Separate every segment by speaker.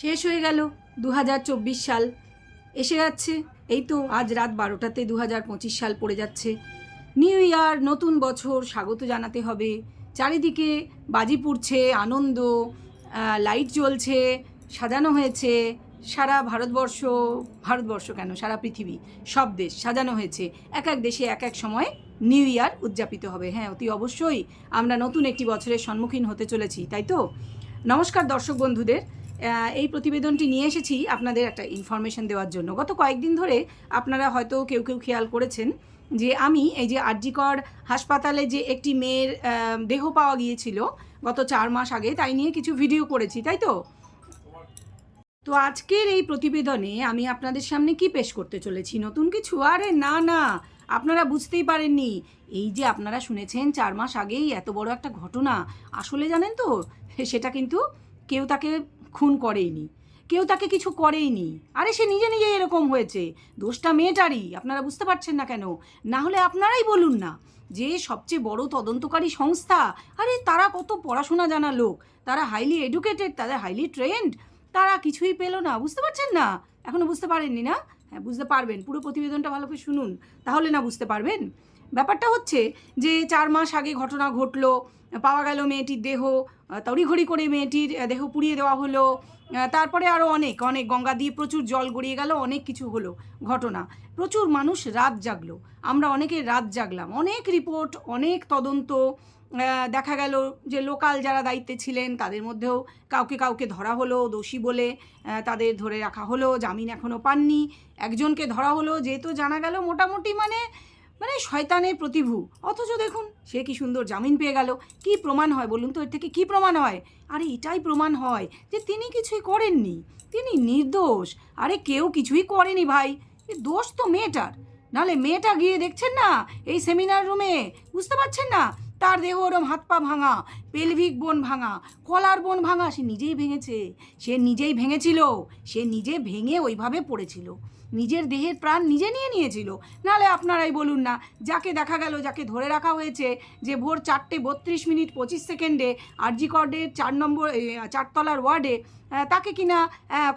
Speaker 1: শেষ হয়ে গেল দু হাজার চব্বিশ সাল। এসে যাচ্ছে, এই তো আজ রাত বারোটাতে দু হাজার পঁচিশ সাল পড়ে যাচ্ছে। নিউ ইয়ার, নতুন বছর, স্বাগত জানাতে হবে। চারিদিকে বাজি পুড়ছে, আনন্দ লাইট জ্বলছে, সাজানো হয়েছে, সারা ভারতবর্ষ ভারতবর্ষ কেন? সারা পৃথিবী, সব দেশ সাজানো হয়েছে। এক এক দেশে এক এক সময় নিউ ইয়ার উদযাপিত হবে। হ্যাঁ অতি অবশ্যই আমরা নতুন একটি বছরের সম্মুখীন হতে চলেছি, তাই তো? নমস্কার দর্শক বন্ধুদের। এই প্রতিবেদনটি নিয়ে এসেছি আপনাদের একটা ইনফরমেশন দেওয়ার জন্য। গত কয়েকদিন ধরে আপনারা হয়তো কেউ কেউ খেয়াল করেছেন যে আমি এই যে আরজিকর হাসপাতালে যে একটি মেয়ের দেহ পাওয়া গিয়েছিল গত চার মাস আগে, তাই নিয়ে কিছু ভিডিও করেছি, তাই তো? তো আজকের এই প্রতিবেদনে আমি আপনাদের সামনে কি পেশ করতে চলেছি? নতুন কিছু? আরে না না, আপনারা বুঝতেই পারেননি। এই যে আপনারা শুনেছেন চার মাস আগেই এত বড় একটা ঘটনা, আসলে জানেন তো? সেটা কিন্তু কেউ তাকে খুন করেইনি। কেউ তাকে কিছু করেইনি। আরে সে নিজে নিজে এরকম হয়েছে। দোষটা মেয়েটারই, আপনারা বুঝতে পারছেন না কেন? না হলে আপনারাই বলুন না যে সবচেয়ে বড় তদন্তকারী সংস্থা। আরে তারা কত পড়াশোনা জানা লোক। তারা হাইলি এডুকেটেড তাদের হাইলি ট্রেন্ড তারা কিছুই পেল না, বুঝতে পারছেন না? এখনও বুঝতে পারেননি না? হ্যাঁ বুঝতে পারবেন। পুরো প্রতিবেদনটা ভালো করে শুনুন। তাহলে না বুঝতে পারবেন? ব্যাপারটা হচ্ছে যে চার মাস আগে ঘটনা ঘটলো পাওয়া গেল মেয়েটির দেহ তড়িঘড়ি করে মেয়েটির দেহ পুড়িয়ে দেওয়া হলো। তারপরে আরও অনেক অনেক গঙ্গা দিয়ে প্রচুর জল গড়িয়ে গেল, অনেক কিছু হলো ঘটনা। প্রচুর মানুষ রাত জাগলো। আমরা অনেকে রাত জাগলাম। অনেক রিপোর্ট, অনেক তদন্ত দেখা গেল যে লোকাল যারা দায়িত্বে ছিলেন, তাদের মধ্যেও কাউকে কাউকে ধরা হলো, দোষী বলে তাদের ধরে রাখা হলো, জামিন এখনও পাননি। একজনকে ধরা হলো, যেহেতু জানা গেল মোটামুটি মানে মানে শয়তানের প্রতিভু। অথচ দেখুন, সে কি সুন্দর জামিন পেয়ে গেল। কি প্রমাণ হয় বলুন তো? এর থেকে কি প্রমাণ হয়? আরে, এটাই প্রমাণ হয় যে তিনি কিছুই করেননি। তিনি নির্দোষ। আরে, কেউ কিছুই করেনি ভাই। দোষ তো মেয়েটার। নাহলে মেয়েটা গিয়ে দেখছেন না এই সেমিনার রুমে? বুঝতে পারছেন না? তার দেহ ওরম হাত পা ভাঙা পেলভিক বোন ভাঙা কলার বোন ভাঙা, সে নিজেই ভেঙেছে। সে নিজেই ভেঙেছিল, সে নিজে ভেঙে ওইভাবে পড়েছিল। নিজের দেহের প্রাণ নিজে নিয়ে নিয়েছিল। নাহলে আপনারাই বলুন না, যাকে দেখা গেল, যাকে ধরে রাখা হয়েছে যে ভোর চারটে বত্রিশ মিনিট পঁচিশ সেকেন্ডে আরজি কর্ডের চার নম্বর চারতলার ওয়ার্ডে তাকে কিনা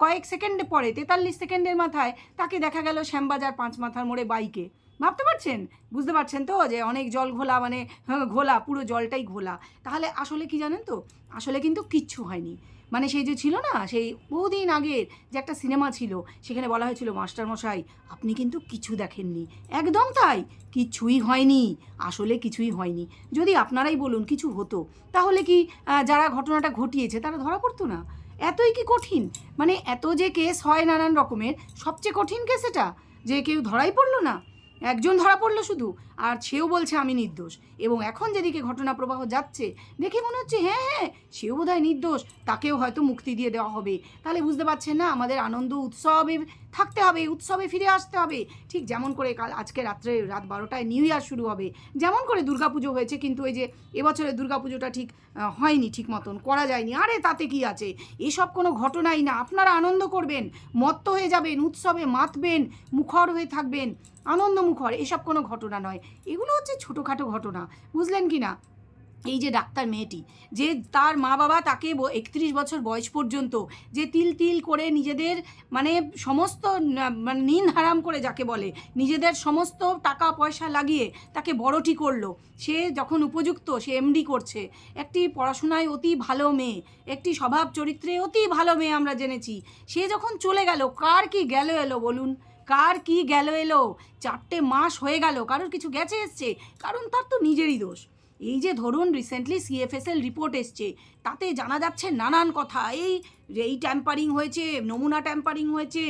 Speaker 1: কয়েক সেকেন্ডে পরে তেতাল্লিশ সেকেন্ডের মাথায় তাকে দেখা গেল শ্যামবাজার পাঁচ মাথার মোড়ে বাইকে। ভাবতে পারছেন? বুঝতে পারছেন তো যে অনেক জল ঘোলা মানে হ্যাঁ, ঘোলা পুরো জলটাই ঘোলা। তাহলে আসলে কি জানেন তো? আসলে কিন্তু কিচ্ছু হয়নি। মানে সেই যে ছিল না সেই বহুদিন আগের যে একটা সিনেমা ছিল সেখানে বলা হয়েছিল মাস্টার মশাই আপনি কিন্তু কিছু দেখেননি। একদম তাই! কিছুই হয়নি। আসলে কিছুই হয়নি। যদি আপনারাই বলুন কিছু হতো তাহলে কি যারা ঘটনাটা ঘটিয়েছে তারা ধরা পড়তো না? এতই কি কঠিন? মানে এত যে কেস হয় নানান রকমের সবচেয়ে কঠিন কেস এটা যে কেউ ধরাই পড়ল না? একজন ধরা পড়ল শুধু, আর সেও বলছে আমি নির্দোষ। এবং এখন যেদিকে ঘটনা প্রবাহ যাচ্ছে, দেখে মনে হচ্ছে হ্যাঁ হ্যাঁ সেও বোধহয় নির্দোষ, তাকেও হয়তো মুক্তি দিয়ে দেওয়া হবে। তাহলে বুঝতে পারছেন না, আমাদের আনন্দ উৎসবে থাকতে হবে, উৎসবে ফিরে আসতে হবে। ঠিক যেমন করে কাল আজকে রাত্রে রাত বারোটায় নিউ ইয়ার শুরু হবে, যেমন করে দুর্গাপুজো হয়েছে, কিন্তু এই যে এবছরের দুর্গাপুজোটা ঠিক হয়নি ঠিক মতন, করা যায়নি। আরে, তাতে কি আছে? এসব কোনো ঘটনাই না। আপনারা আনন্দ করবেন, মত্ত হয়ে যাবেন, উৎসবে মাতবেন, মুখর হয়ে থাকবেন, আনন্দ মুখর এসব কোনো ঘটনা নয়। এগুলো হচ্ছে ছোটোখাটো ঘটনা, বুঝলেন কি না? এই যে ডাক্তার মেয়েটি, যে তার মা বাবা তাকে একত্রিশ বছর বয়স পর্যন্ত যে তিল তিল করে নিজেদের মানে সমস্ত মানে নিন হারাম করে যাকে বলে, নিজেদের সমস্ত টাকা পয়সা লাগিয়ে তাকে বড়টি করল। সে যখন উপযুক্ত, সে এমডি করছে। একটি পড়াশোনায় অতি ভালো মেয়ে, একটি স্বভাব চরিত্রে অতি ভালো মেয়ে আমরা জেনেছি। সে যখন চলে গেল, কার কি গেল এলো বলুন? কার কি গেল এলো? চারটে মাস হয়ে গেল, কারোর কিছু গেছে এসছে? কারণ তার তো নিজেরই দোষ। এই যে ধরুন রিসেন্টলি সিএফএসএল রিপোর্ট এসছে, তাতে জানা যাচ্ছে নানান কথা। এই এই ট্যাম্পারিং হয়েছে, নমুনা ট্যাম্পারিং হয়েছে,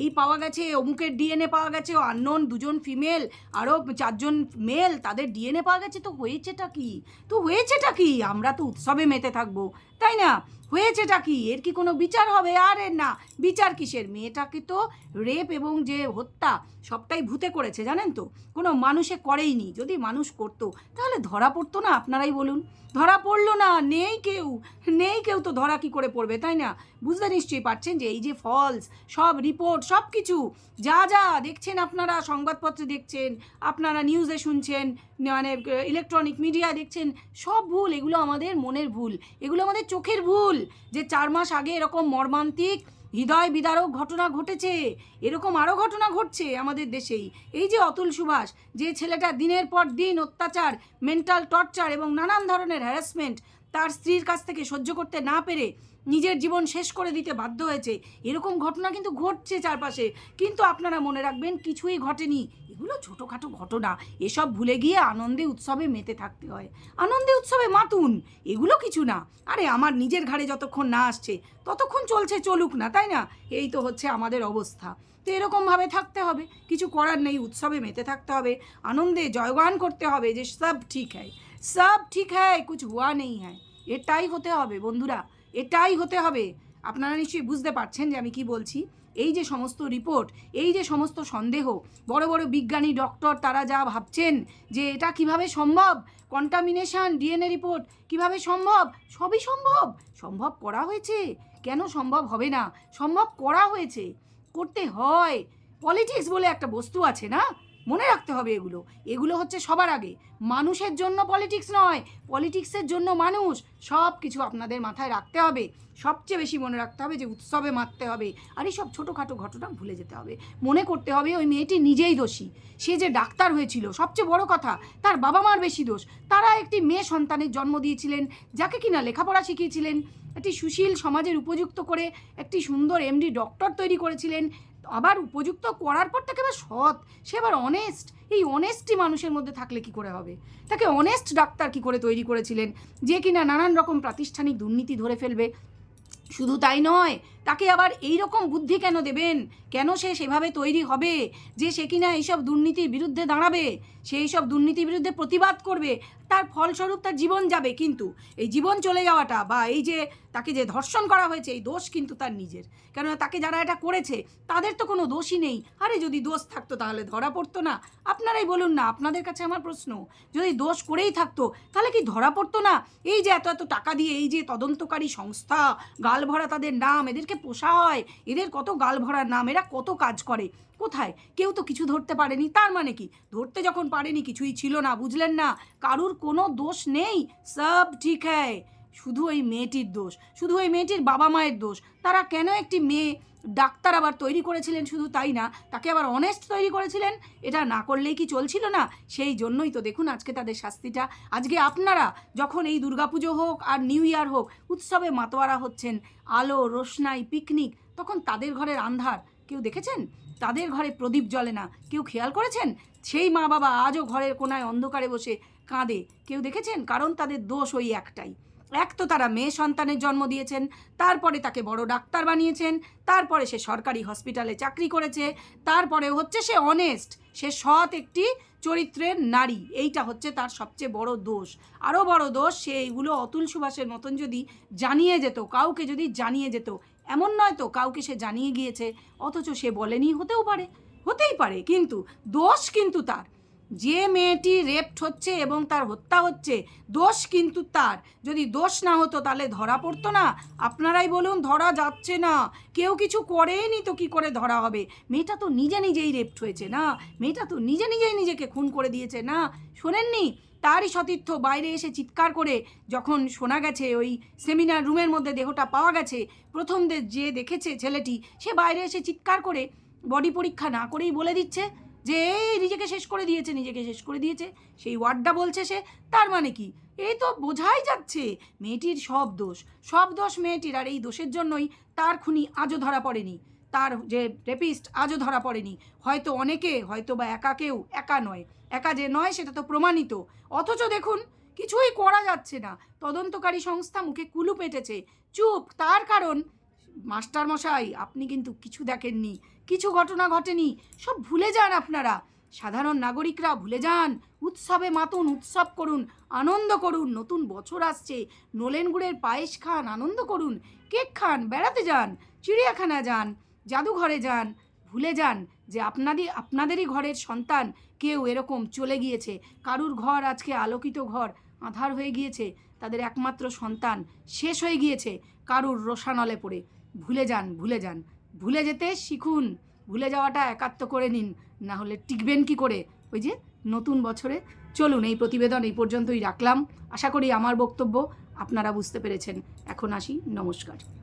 Speaker 1: এই পাওয়া গেছে, অমুকের ডিএনএ পাওয়া গেছে আননোন দুজন ফিমেল আরও চারজন মেল তাদের ডিএনএ পাওয়া গেছে, তো হয়েছেটা কি? তো হয়েছেটা কি? আমরা তো উৎসবে মেতে থাকব। তাই না? হয়েছেটা কি? এর কি কোনো বিচার হবে? আরে না। বিচার কিসের? মেয়েটাকে তো রেপ এবং যে হত্যা সবটাই ভূতে করেছে, জানেন তো? কোনো মানুষে করেইনি। যদি মানুষ করতো, তাহলে ধরা পড়তো না আপনারাই বলুন? ধরা পড়ল না? নেই কেউ। নেই কেউ তো ধরা কি করে পড়বে, তাই না? বুঝতে নিশ্চয়ই পারছেন যে এই যে ফলস সব রিপোর্ট সব কিছু, যা যা দেখছেন আপনারা, সংবাদপত্রে দেখছেন, আপনারা নিউজে শুনছেন মানে ইলেকট্রনিক মিডিয়া দেখছেন, সব ভুল, এগুলো আমাদের মনের ভুল। এগুলো আমাদের চোখের ভুল যে চার মাস আগে এরকম মর্মান্তিক হৃদয় বিদারক ঘটনা ঘটেছে। এরকম আরও ঘটনা ঘটছে আমাদের দেশেই। এই যে অতুল সুভাষ, যে ছেলেটা দিনের পর দিন অত্যাচার মেন্টাল টর্চার এবং নানান ধরনের হ্যারাসমেন্ট তার স্ত্রীর কাছ থেকে সহ্য করতে না পেরে নিজের জীবন শেষ করে দিতে বাধ্য হয়েছে। এরকম ঘটনা কিন্তু ঘটছে চারপাশে। কিন্তু আপনারা মনে রাখবেন কিছুই ঘটেনি। এগুলো ছোটোখাটো ঘটনা। এসব ভুলে গিয়ে আনন্দে উৎসবে মেতে থাকতে হয়। আনন্দে উৎসবে মাতুন, এগুলো কিছু না। আরে, আমার নিজের ঘাড়ে যতক্ষণ না আসছে, ততক্ষণ চলছে, চলুক না, তাই না? এই তো হচ্ছে আমাদের অবস্থা। তো এরকমভাবে থাকতে হবে। কিছু করার নেই, উৎসবে মেতে থাকতে হবে। আনন্দে জয়গান করতে হবে যে সব ঠিক হ্যায়। সব ঠিক হ্যায়, কুছ হুয়া নেই হ্যায়। এটাই হতে হবে, বন্ধুরা। এটাই হতে হবে। আপনারা নিশ্চয়ই বুঝতে পারছেন যে আমি কি বলছি। এই যে সমস্ত রিপোর্ট এই যে সমস্ত সন্দেহ, বড় বড় বিজ্ঞানী ডক্টর তারা যা ভাবছেন যে এটা কীভাবে সম্ভব? কন্টামিনেশন ডিএনএ রিপোর্ট কীভাবে সম্ভব? সবই সম্ভব। সম্ভব করা হয়েছে। কেন সম্ভব হবে না? সম্ভব করা হয়েছে। করতে হয়। পলিটিক্স বলে একটা বস্তু আছে না? মনে রাখতে হবে এগুলো। এগুলো হচ্ছে সবার আগে। মানুষের জন্য পলিটিক্স নয় পলিটিক্সের জন্য মানুষ। সব কিছু আপনাদের মাথায় রাখতে হবে। সবচেয়ে বেশি মনে রাখতে হবে যে উৎসবে মারতে হবে। আর এই সব ছোটোখাটো ঘটনা ভুলে যেতে হবে। মনে করতে হবে ওই মেয়েটি নিজেই দোষী। সে যে ডাক্তার হয়েছিল, সবচেয়ে বড় কথা, তার বাবা মার বেশি দোষ। তারা একটি মেয়ে সন্তানের জন্ম দিয়েছিলেন, যাকে কিনা লেখাপড়া শিখিয়েছিলেন। একটি সুশীল সমাজের উপযুক্ত করে একটি সুন্দর এমডি ডক্টর তৈরি করেছিলেন। আবার উপযুক্ত করার পর তাকে সৎ, সে আবার অনেস্ট এই অনেস্টই মানুষের মধ্যে থাকলে কি করে হবে? তাকে অনেস্ট ডাক্তার কি করে তৈরি করেছিলেন? যে কিনা নানান রকম প্রাতিষ্ঠানিক দুর্নীতি ধরে ফেলবে। শুধু তাই নয়, তাকে আবার এই রকম বুদ্ধি কেন দেবেন? কেন সে সেভাবে তৈরি হবে? যে সে কিনা এইসব দুর্নীতির বিরুদ্ধে দাঁড়াবে, সে এইসব দুর্নীতির বিরুদ্ধে প্রতিবাদ করবে তার ফলস্বরূপ তার জীবন যাবে, কিন্তু এই জীবন চলে যাওয়াটা বা এই যে তাকে যে ধর্ষণ করা হয়েছে, এই দোষ কিন্তু তার নিজের। কেননা তাকে যারা এটা করেছে, তাদের তো কোনো দোষই নেই। আরে যদি দোষ থাকতো তাহলে ধরা পড়তো না। আপনারাই বলুন না, আপনাদের কাছে আমার প্রশ্ন। যদি দোষ করেই থাকতো, তাহলে কি ধরা পড়তো না? এই যে এত এত টাকা দিয়ে এই যে তদন্তকারী সংস্থা গাল ভরা তাদের নাম, এদেরকে পোষা হয়। এদের কত গাল ভরার নাম, এরা কত কাজ করে? কোথায়? কেউ তো কিছু ধরতে পারেনি। তার মানে কি? ধরতে যখন পারেনি, কিছুই ছিল না, বুঝলেন না? কারুর কোনো দোষ নেই? সব ঠিক হ্যায়। শুধু ওই মেয়েটির দোষ, শুধু ওই মেয়েটির বাবা মায়ের দোষ। তারা কেন একটি মেয়ে ডাক্তার আবার তৈরি করেছিলেন? শুধু তাই না, তাকে আবার অনেস্ট তৈরি করেছিলেন? এটা না করলেই কি চলছিল না? সেই জন্যই তো দেখুন আজকে তাদের শাস্তিটা। আজকে আপনারা যখন এই দুর্গাপুজো হোক আর নিউ ইয়ার হোক, উৎসবে মাতোয়ারা হচ্ছেন, আলো, রোশনাই, পিকনিক, তখন তাদের ঘরের আন্ধার। কেউ দেখেছেন? তাদের ঘরে প্রদীপ জ্বলে না। কেউ খেয়াল করেছেন? সেই মা বাবা আজও ঘরের কোনায় অন্ধকারে বসে কাঁদে। কেউ দেখেছেন? কারণ তাদের দোষ ওই একটাই। এক তো তারা মেয়ে সন্তানের জন্ম দিয়েছেন, তারপরে তাকে বড় ডাক্তার বানিয়েছেন, তারপরে সে সরকারি হসপিটালে চাকরি করেছে, তারপরে হচ্ছে সে অনেস্ট সে সৎ একটি চরিত্রের নারী। এইটা হচ্ছে তার সবচেয়ে বড় দোষ। আরও বড় দোষ, সে এইগুলো অতুল সুভাষের মতন যদি জানিয়ে যেত, কাউকে যদি জানিয়ে যেত এমন নয় তো, কাউকে সে জানিয়ে গিয়েছে, অথচ সে বলেনি, হতেও পারে, হতেই পারে, কিন্তু দোষ কিন্তু তার। যে মেয়েটি রেপড হচ্ছে এবং তার হত্যা হচ্ছে, দোষ কিন্তু তার। যদি দোষ না হতো, তাহলে ধরা পড়তো না। আপনারাই বলুন, ধরা যাচ্ছে না। কেউ কিছু করেনি তো কি করে ধরা হবে? মেয়েটা তো নিজে নিজেই রেপড হয়েছে না? মেয়েটা তো নিজে নিজেই নিজেকে খুন করে দিয়েছে না? শোনেননি? তারই সতীর্থ বাইরে এসে চিৎকার করে যখন শোনা গেছে ওই সেমিনার রুমের মধ্যে দেহটা পাওয়া গেছে, প্রথম যে দেখেছে ছেলেটি, সে বাইরে এসে চিৎকার করে বডি পরীক্ষা না করেই বলে দিচ্ছে যে, এই নিজেকে শেষ করে দিয়েছে, নিজেকে শেষ করে দিয়েছে। সেই ওয়ার্ডটা বলছে সে, তার মানে কি? এই তো বোঝাই যাচ্ছে, মেয়েটির সব দোষ সব দোষ মেয়েটির, আর এই দোষের জন্যই তার খুনি আজও ধরা পড়েনি, তার যে রেপিস্ট আজও ধরা পড়েনি, হয়তো অনেকে হয়তো বা একা কেউ, একা নয়। একা যে নয়, সেটা তো প্রমাণিত। অথচ দেখুন, কিছুই করা যাচ্ছে না। তদন্তকারী সংস্থা মুখে কুলু পেটেছে। চুপ, তার কারণ মাস্টার মশাই আপনি কিন্তু কিছু দেখেননি। কিছু ঘটনা ঘটেনি। সব ভুলে যান আপনারা। সাধারণ নাগরিকরা ভুলে যান। উৎসবে মাতুন, উৎসব করুন, আনন্দ করুন, নতুন বছর আসছে। নলেন গুড়ের পায়েস খান, আনন্দ করুন। কেক খান, বেড়াতে যান। চিড়িয়াখানা যান। জাদুঘরে যান। ভুলে যান। যে আপনারই, আপনাদেরই ঘরের সন্তান কেউ এরকম চলে গিয়েছে। কারুর ঘর আজকে আলোকিত ঘর, আধার হয়ে গিয়েছে, তাদের একমাত্র সন্তান শেষ হয়ে গিয়েছে কারুর রোশানলে পড়ে। ভুলে যান ভুলে যান, ভুলে যেতে শিখুন, ভুলে যাওয়াটা একাত্ম করে নিন, না হলে টিকবেন কি করে? ওই যে নতুন বছরে। চলুন, এই প্রতিবেদন এই পর্যন্তই রাখলাম। আশা করি আমার বক্তব্য আপনারা বুঝতে পেরেছেন। এখন আসি, নমস্কার।